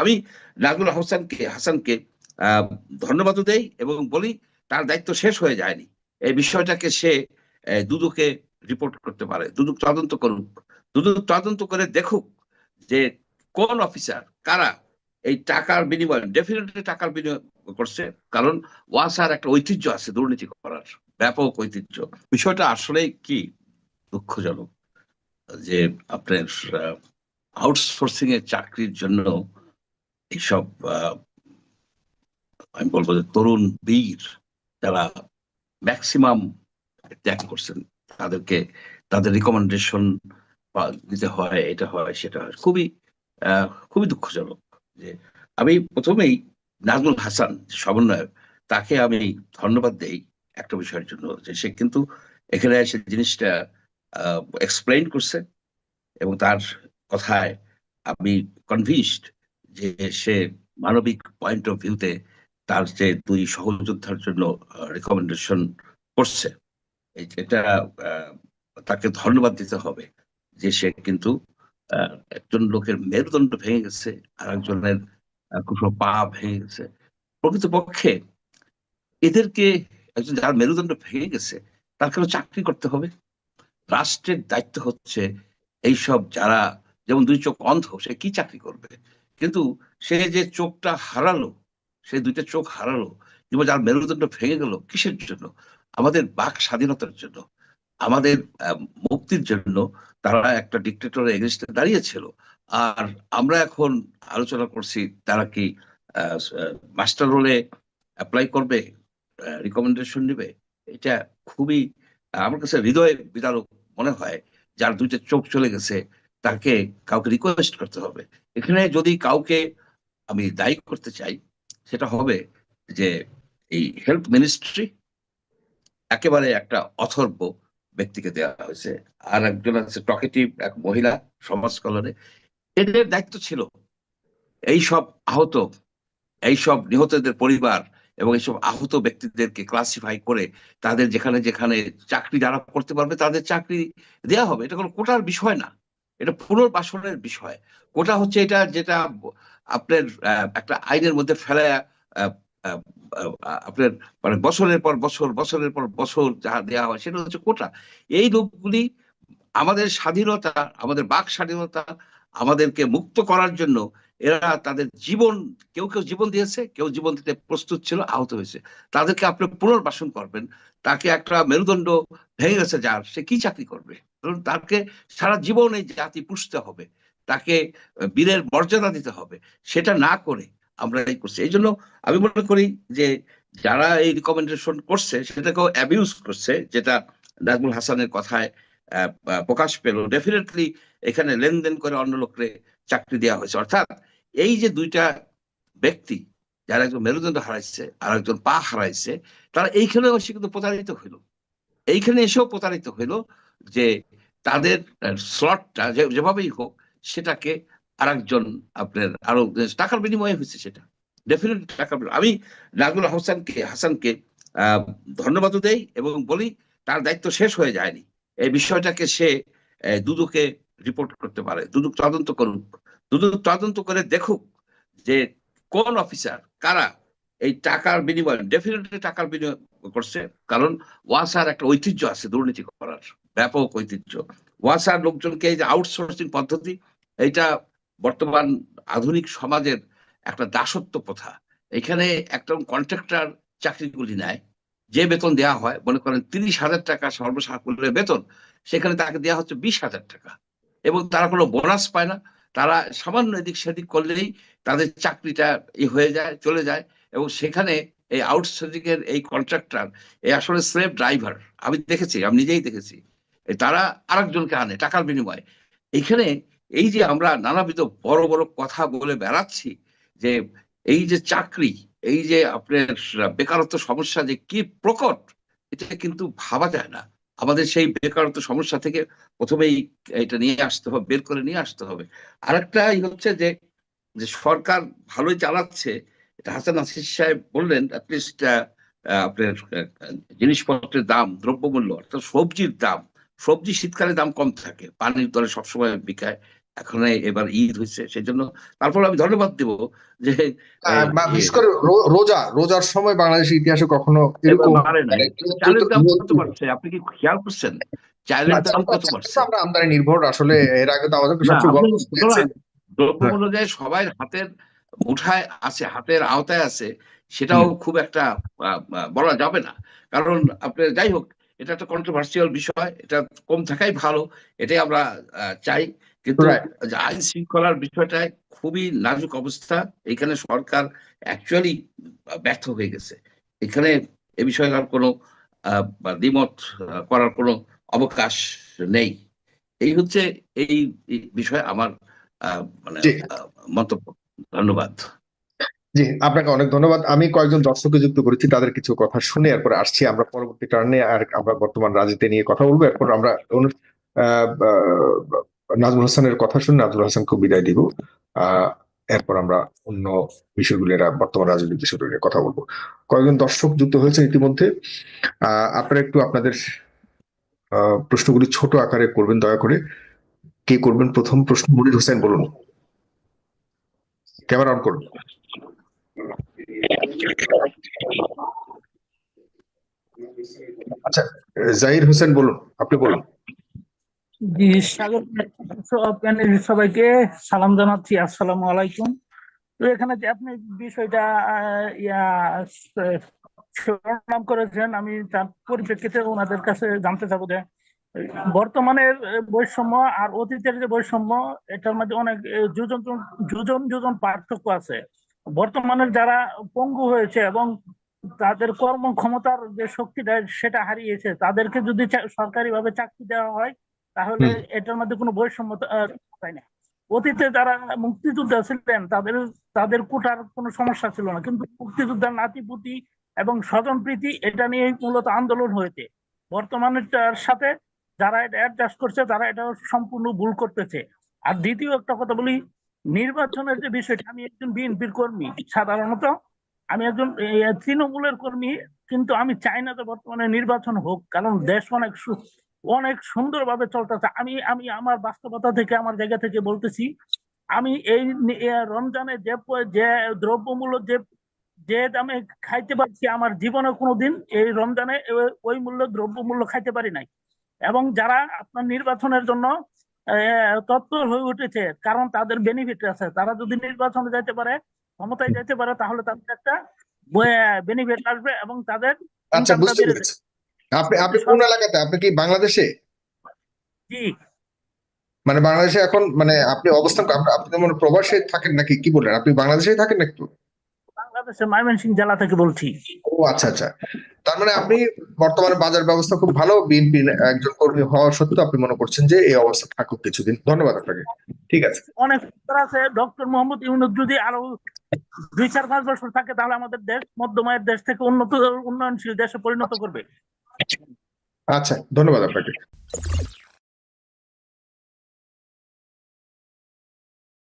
আমি নাজমুল হাসানকে হাসানকে আহ, ধন্যবাদও দেই এবং বলি তার দায়িত্ব শেষ হয়ে যায়নি। এই বিষয়টাকে সে দুদুকে রিপোর্ট করতে পারে। দুদুক তদন্ত করুক। দুদুক তদন্ত করে দেখুক যে কোন অফিসার কারা এই টাকার বিনিময় ডেফিনেটলি টাকার বিনিময় করছে। কারণ ওয়াসার একটা ঐতিহ্য আছে দুর্নীতি করার। ব্যাপক ঐতিহ্য। বিষয়টা আসলে কি দুঃখজনক যে আপনার আউটসোর্সিং এর চাকরির জন্য এইসব আমি বলব যে তরুণ বীর যারা ম্যাক্সিমাম ত্যাগ করছেন, তাদেরকে, তাদের রিকমেন্ডেশন দিতে হয়, এটা হয়, সেটা হয়। খুবই খুবই দুঃখজনক যে আমি প্রথমেই নাজমুল হাসান যে সমন্বয়ক, তাকে আমি ধন্যবাদ দেই একটা বিষয়ের জন্য যে সে কিন্তু এখানে এসে জিনিসটা এক্সপ্লেইন করছে এবং তার কথায় আমি কনভিন্সড যে সে মানবিক পয়েন্ট অফ ভিউতে তার যে দুই সহযোদ্ধার জন্য রেকমেন্ডেশন করছে। এটা তাকে ধন্যবাদ দিতে হবে যে সে কিন্তু একজন লোকের মেরুদণ্ড ভেঙে গেছে আর একজনের কোনো পা ভেঙে গেছে। প্রকৃতপক্ষে এদেরকে একজন যার মেরুদণ্ড ভেঙে গেছে, তার কেন চাকরি করতে হবে? রাষ্ট্রের দায়িত্ব হচ্ছে এইসব যারা, যেমন দুই চোখ অন্ধ, সে কি চাকরি করবে? কিন্তু সে যে চোখটা হারালো, সে দুইটা চোখ হারালো কিংবা যার মেরুদণ্ড ভেঙে গেল কিসের জন্য? আমাদের বাক স্বাধীনতার জন্য, আমাদের মুক্তির জন্য তারা একটা ডিক্টেটরের এগেনস্টে দাঁড়িয়েছিল। আর আমরা এখন আলোচনা করছি তারা কি মাস্টার রোলে অ্যাপ্লাই করবে রিকমেন্ডেশন নেবে? এটা খুবই, আমার কাছে হৃদয় বিদারক মনে হয়, যার দুইটা চোখ চলে গেছে তাকে কাউকে রিকোয়েস্ট করতে হবে। এখানে যদি কাউকে আমি দায়ী করতে চাই, সেটা হবে যে এই হেলথ মিনিস্ট্রি একেবারে একটা অথর্ব ব্যক্তিকে দেওয়া হয়েছে। আর একজন আছে টকেটিভ এক মহিলা সমাজ কল্যাণে। এদের দায়িত্ব ছিল এই সব আহত এই সব নিহতদের পরিবার এবং এইসব আহত ব্যক্তিদেরকে ক্লাসিফাই করে তাদের যেখানে যেখানে চাকরি যারা করতে পারবে তাদের চাকরি দেওয়া হবে। এটা কোনো কোটার বিষয় না। এটা পুনর্বাসনের বিষয়। কোটা হচ্ছে এটা যেটা আপনার একটা আইনের মধ্যে ফেলা আপনার মানে বছরের পর বছর, বছরের পর বছর যা দেওয়া হয় সেটা হচ্ছে কোটা। এই লোকগুলি আমাদের স্বাধীনতা, আমাদের বাক স্বাধীনতা আমাদেরকে মুক্ত করার জন্য এরা তাদের জীবন, কেউ কেউ জীবন দিয়েছে, কেউ জীবন দিতে প্রস্তুত ছিল, আহত হয়েছে। তাদেরকে আপনি পুনর্বাসন করবেন। তাকে একটা মেরুদণ্ড ভেঙে গেছে যার, সে কি চাকরি করবে? তাকে সারা জীবন এই জাতি পুষতে হবে, তাকে বীরের মর্যাদা দিতে হবে, সেটা না করে আমরা এই করছি। এই জন্য আমি মনে করি যে যারা এই রিকমেন্ডেশন করছে, সেটাকেও অ্যাবিউজ করছে, যেটা নাজমুল হাসানের কথায় প্রকাশ পেল। ডেফিনেটলি এখানে লেনদেন করে অন্য লোককে চাকরি দেওয়া হয়েছে। অর্থাৎ এই যে দুইটা ব্যক্তি, যারা একজন মেরুদণ্ড হারাইছে, আর একজন পা হারাইছে, তারা এইখানে এসে কিন্তু প্রতারিত হইল। এইখানে এসেও প্রতারিত হইল। যে তাদের স্লটটা যেভাবেই হোক সেটাকে আরেকজন আপনার আরও টাকার বিনিময়ে হয়েছে সেটা। ডেফিনেট টাকার বিনিময়ে। আমি নাজমুল হাসানকে হাসানকে আহ, ধন্যবাদও দেই এবং বলি তার দায়িত্ব শেষ হয়ে যায়নি। এই বিষয়টাকে সে দুদুকে রিপোর্ট করতে পারে। দুদুক তদন্ত করুক। দুদুক তদন্ত করে দেখুক যে কোন অফিসার কারা এই টাকার বিনিময় ডেফিনেটলি টাকার বিনিময় করছে। কারণ ওয়াসার একটা ঐতিহ্য আছে দুর্নীতি করার। ব্যাপক ঐতিহ্য। ওয়াসার লোকজনকে এই যে আউটসোর্সিং পদ্ধতি, এইটা বর্তমান আধুনিক সমাজের একটা দাসত্ব প্রথা। এখানে একটা কন্ট্রাক্টর চাকরিগুলি নেয়, যে বেতন দেওয়া হয়, মনে করেন তিরিশ হাজার টাকা সর্বসাকুল্যের বেতন, সেখানে তাকে দেওয়া হচ্ছে বিশ হাজার টাকা। এবং তারা কোনো বোনাস পায় না, তারা সামান্য এদিক সেদিক করলেই তাদের চাকরিটা ই হয়ে যায়, চলে যায়। এবং সেখানে এই আউটসোর্সিং এর এই কন্ট্রাক্টর এই আসলে স্লেভ ড্রাইভার আমি দেখেছি, আমি নিজেই দেখেছি। তারা আরেকজনকে আনে টাকার বিনিময়ে। এইখানে এই যে আমরা নানাবিধ বড় বড় কথা বলে বেড়াচ্ছি যে এই যে চাকরি, এই যে আপনার বেকারত্ব সমস্যা যে কি প্রকট, এটা কিন্তু ভাবা যায় না। আমাদের সেই বেকারত্ব সমস্যা থেকে প্রথমেই এটা নিয়ে আসতে হবে, বের করে নিয়ে আসতে হবে। আরেকটা হচ্ছে যে যে সরকার ভালোই চালাচ্ছে, এটা হাসান নাসির সাহেব বললেন অ্যাটলিস্ট আপনার জিনিসপত্রের দাম, দ্রব্যমূল্য, অর্থাৎ সবজির দাম সবজি শীতকালে দাম কম থাকে। পানির দরে সবসময় বিকায়। এখন এবার ঈদ হয়েছে সেই জন্য তারপর আমি ধন্যবাদ দেব যে বিশেষ করে রোজা রোজার সময় বাংলাদেশের ইতিহাসে কখনো এরকম চালের দাম কত বাড়ছে? আপনি কি খেয়াল করছেন? চালের দাম কত বাড়ছে? আমরা আমদানি নির্ভর আসলে এর আগে তো আমাদের সবচেয়ে গল্প দ্রব্যমূল্য যে সবাই হাতের মুঠায় আছে হাতের আওতায় আছে সেটাও খুব একটা বলা যাবে না। কারণ আপনি যাই হোক এটা একটা কন্ট্রোভার্সিয়াল বিষয় এটা কম থাকাই ভালো এটাই আমরা চাই। কিন্তু আইন শৃঙ্খলার বিষয়টায় খুবই নাজুক অবস্থা। এখানে সরকার অ্যাকচুয়ালি ব্যর্থ হয়ে গেছে। এখানে এ বিষয়ে আর কোনো দ্বিমত করার কোনো অবকাশ নেই। এই হচ্ছে এই বিষয়ে আমার আহ, মানে। মন্তব্য। ধন্যবাদ। জি আপনাকে অনেক ধন্যবাদ। আমি কয়েকজন দর্শককে যুক্ত করেছি তাদের কিছু কথা শুনে এরপর আসছি। আমরা পরবর্তী টার্নে আর আমরা বর্তমান রাজনীতি নিয়ে কথা বলব। এরপর আমরা নাজমুল হাসানের কথা শুনে নাজমুল হাসানকে বিদায় দিব এরপর আমরা অন্য বিষয়গুলো বর্তমান রাজনৈতিক বিষয়গুলো নিয়ে কথা বলব। কয়েকজন দর্শক যুক্ত হয়েছে ইতিমধ্যে। আহ, আপনারা একটু আপনাদের প্রশ্নগুলি ছোট আকারে করবেন দয়া করে। কে করবেন প্রথম প্রশ্ন? মুরিদ হোসেন বলুন। ক্যামেরা অন করুন। আচ্ছা জাহির হোসেন বলুন, আপনি বলুন। জি, স্বাগত সবাইকে, সালাম জানাচ্ছি, আসসালামু আলাইকুম। তো এখানে যে আপনি বিষয়টা ইয়া করেছেন, আমি তার পরিপ্রেক্ষিতে ওনাদের কাছে জানতে চাবো যে, বর্তমানের বৈষম্য আর অতীতের যে বৈষম্য, এটার মধ্যে অনেক যোজন যোজন যোজন পার্থক্য আছে। বর্তমানের যারা পঙ্গু হয়েছে এবং তাদের কর্মক্ষমতার যে শক্তিটা সেটা হারিয়েছে তাদেরকে যদি সরকারি ভাবে চাকরি দেওয়া হয় তাহলে এটার মধ্যে কোনো বৈষম্য আহ, না। অতীতে যারা মুক্তিযোদ্ধা ছিলেন তাদের তাদের কোটার কোনো সমস্যা ছিল না। কিন্তু মুক্তিযোদ্ধার নাতিপুতি এবং স্বজন প্রীতি এটা নিয়ে মূলত আন্দোলন হয়েছে। বর্তমানেরটার সাথে যারা এটা অ্যাডজাস্ট করছে তারা এটা সম্পূর্ণ ভুল করতেছে। আর দ্বিতীয় একটা কথা বলি নির্বাচনের যে বিষয়টা, আমি একজন বিএনপির কর্মী সাধারণত, আমি একজন তৃণমূলের কর্মী, কিন্তু আমি চাই না যে বর্তমানে নির্বাচন হোক, কারণ দেশ অনেক অনেক সুন্দরভাবে চলতেছে। আমি আমি আমার বাস্তবতা থেকে, আমার জায়গা থেকে বলতেছি, আমি এই রমজানে যে যে দ্রব্যমূল্য, যে যে দামে খাইতে পারছি, আমার জীবনে কোনোদিন এই রমজানে ওই মূল্য দ্রব্যমূল্য খাইতে পারি নাই। এবং যারা আপনার নির্বাচনের জন্য তৎপর হয়ে উঠেছে। কারণ তাদের বেনিফিট আছে। তারা যদি নির্বাচনে যাইতে পারে ক্ষমতায় যাইতে পারে তাহলে তাদের একটা বেনিফিট আসবে এবং তাদের আচ্ছা বুঝতে পেরেছি। আপনি আপনি কোন এলাকাতে? আপনি কি বাংলাদেশে? জি। মানে বাংলাদেশে এখন মানে আপনি অবস্থান আপনি আপনি মানে প্রবাসে থাকেন নাকি? কি বললেন? আপনি বাংলাদেশেই থাকেন নাকি? বাংলাদেশের ময়মনসিংহ জেলা থেকে বলছি। ও আচ্ছা আচ্ছা। তার মানে আপনি বর্তমানে বাজার ব্যবস্থা খুব ভালো বিএনপি একজন কর্মী হওয়া সত্ত্বেও আপনি মনে করছেন যে এই অবস্থা থাকুক কিছুদিন। ধন্যবাদ আপনাকে। ঠিক আছে। অনেক আছে। ডক্টর মোহাম্মদ ইউনুস যদি আরও দুই চার পাঁচ বছর থাকে তাহলে আমাদের দেশ মধ্যমায়ের দেশ থেকে উন্নত উন্নয়নশীল দেশে পরিণত করবে। আচ্ছা ধন্যবাদ আপনাকে।